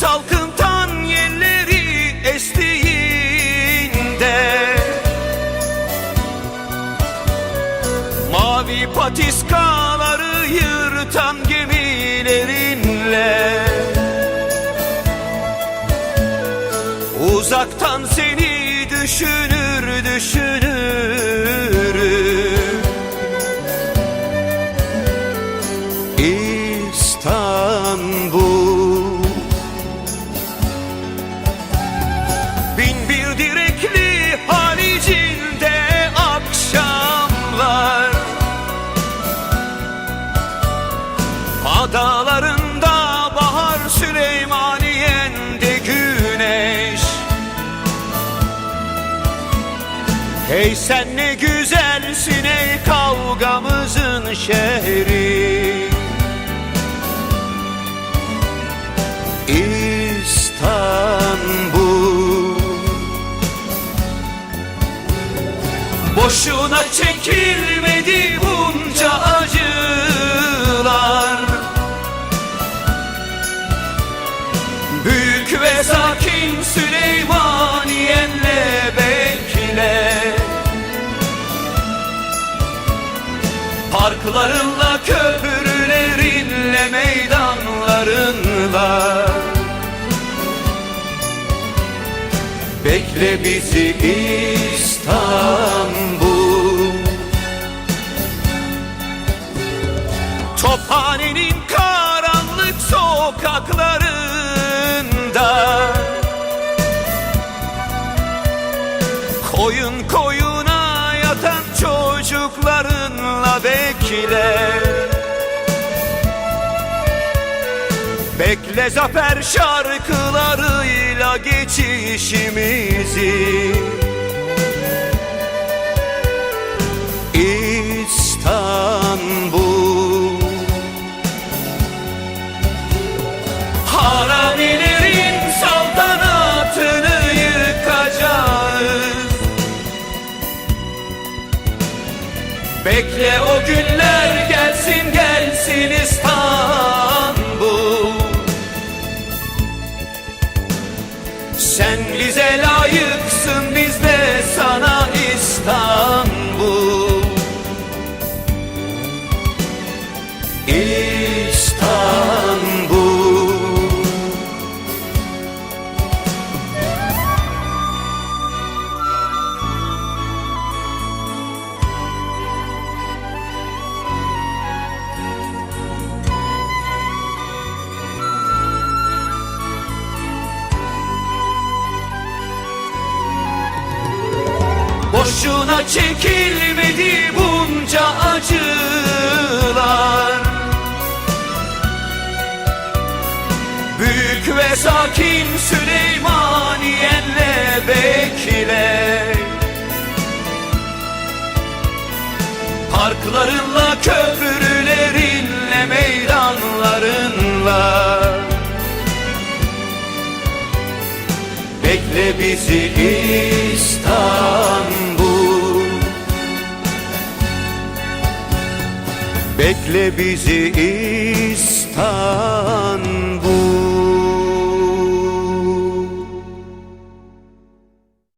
Salkım salkım tan yelleri estiğinde. Mavi patiskaları yırtan gemilerinle. Uzaktan seni düşünür düşünürüm Hey sen ne güzelsin ey kavgamızın şehri. İstanbul. Boşuna çekilmedi bunca acılar. Büyük ve sakin Süleymaniyenle Parklarınla, köprülerinle, meydanlarınla Bekle bizi İstanbul. Tophanenin karanlık sokaklarında. Koyun koyuna Bekle zafer şarkılarıyla geçişimizi. İstanbul. Haramilerin saltanatını yıkacağız. Bekle o günler Boşuna çekilmedi bunca acılar. Büyük ve sakin Süleymaniyenle bekle. Parklarınla, köprülerinle, meydanlarınla Bekle bizi İstanbul. Bekle bizi İstanbul